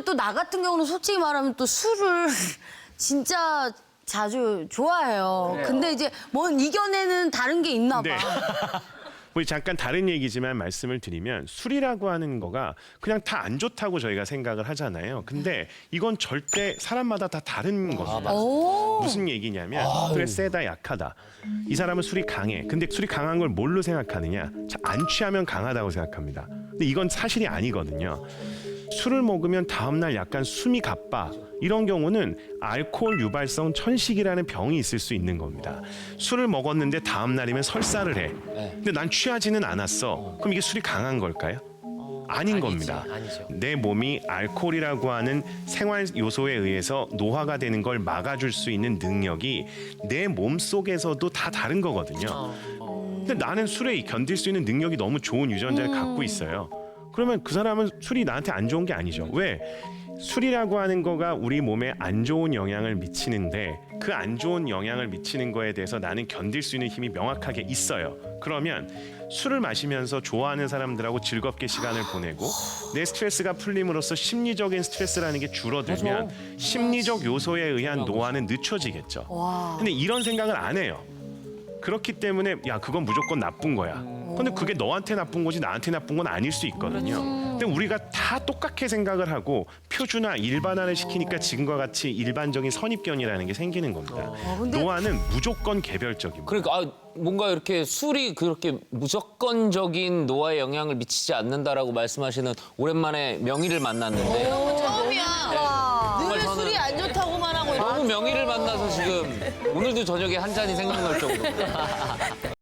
그리고 또 나 같은 경우는 솔직히 말하면 또 술을 진짜 자주 좋아해요. 근데 이제 뭐 이겨내는 다른 게 있나 봐. 네. 우리 잠깐 다른 얘기지만 말씀을 드리면 술이라고 하는 거가 그냥 다 안 좋다고 저희가 생각을 하잖아요. 근데 이건 절대 사람마다 다 다른 겁니다. 오. 무슨 얘기냐면 그래 세다 약하다. 이 사람은 술이 강해. 근데 술이 강한 걸 뭘로 생각하느냐? 자, 안 취하면 강하다고 생각합니다. 근데 이건 사실이 아니거든요. 술을 먹으면 다음날 약간 숨이 가빠 이런 경우는 알코올 유발성 천식이라는 병이 있을 수 있는 겁니다. 술을 먹었는데 다음날이면 설사를 해. 근데 난 취하지는 않았어. 그럼 이게 술이 강한 걸까요? 아닌 아니지, 겁니다. 아니죠. 내 몸이 알코올이라고 하는 생활 요소에 의해서 노화가 되는 걸 막아줄 수 있는 능력이 내 몸 속에서도 다 다른 거거든요. 근데 나는 술에 견딜 수 있는 능력이 너무 좋은 유전자를 갖고 있어요. 그러면 그 사람은 술이 나한테 안 좋은 게 아니죠. 왜? 술이라고 하는 거가 우리 몸에 안 좋은 영향을 미치는데 그 안 좋은 영향을 미치는 거에 대해서 나는 견딜 수 있는 힘이 명확하게 있어요. 그러면 술을 마시면서 좋아하는 사람들하고 즐겁게 시간을 보내고 내 스트레스가 풀림으로써 심리적인 스트레스라는 게 줄어들면 심리적 요소에 의한 노화는 늦춰지겠죠. 근데 이런 생각을 안 해요. 그렇기 때문에 야 그건 무조건 나쁜 거야. 근데 그게 너한테 나쁜 거지 나한테 나쁜 건 아닐 수 있거든요. 근데 우리가 다 똑같게 생각을 하고 표준화 일반화를 시키니까 지금과 같이 일반적인 선입견이라는 게 생기는 겁니다. 노화는 무조건 개별적입니다. 그러니까 아, 뭔가 이렇게 술이 그렇게 무조건적인 노화에 영향을 미치지 않는다라고 말씀하시는 오랜만에 명의를 만났는데 처음이야. 늘 저는- 술이 안 좋다고만 하고 너무 명의를 만나서 지금 오늘도 저녁에 한 잔이 생각날 정도로